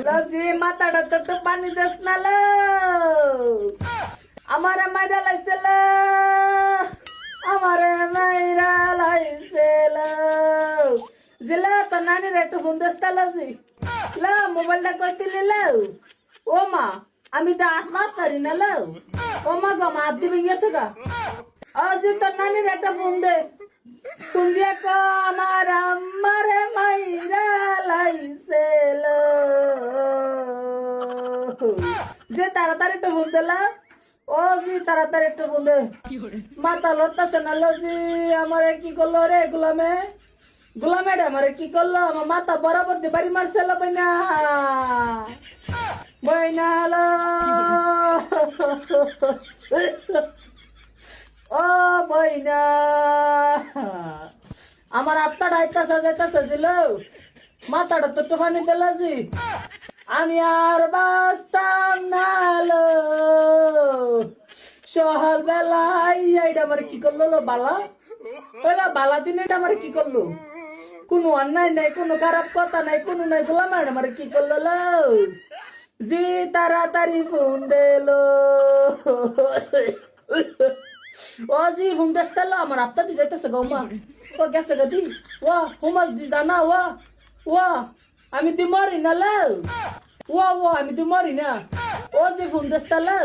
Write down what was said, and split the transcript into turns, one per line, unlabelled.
লজি মাথাটা তো একটু পানি দেস না লো আমারে মাইরা লাইছিল আমারে মাইরা লাইছিল জিলা তো নানির একটু ফোন লজি ল মোবাইলটা কই দিলি লো ও মা আমি তো আত্মা করি না লো ও মা গো মা হাত দিবি গা আজি তোর নানির একটা ফোন দে ফোন দিয়ে আমার আমারে মাইরা লাইছিল যে তাড়াতাড়ি একটু ফোন দিলা। ও জি তাড়াতাড়ি একটু ফোন দে। মাথা লড়তেছে না জি আমারে কি করল রে গুলামে? গুলামে আমারে কি করল? আমার মাথা বরাবর দিয়ে বাড়ি মারছিল বইনা। বইনা লো। ও বইনা। আমার আত্মাটা আইতাছে যাইতাছে ছিল মাথাটা তো টুকানি দিলাছি আমি আর বাঁচতাম না লো। সকাল বেলা এইটা আমার কি করল লো বালা? ওইলা বালা দিন এটা আমার কি করল? কোনো অন্যায় নাই, কোনো খারাপ কথা নাই, কোনো নাই, গোলাম আমার কি করল লো? জি, তাড়াতাড়ি ফোন দিলো ও জি, ফোন দেস্তালো আমার আত্মা দি যাইতেছে গো মা। ও গেছে গদি ওয়া হুমাস দি জানা ওয়া ওয়া আমি তুই মরি না লাও ওয়া ওয়া আমি তুই মরি না। ও জি ফোন দেস্তালো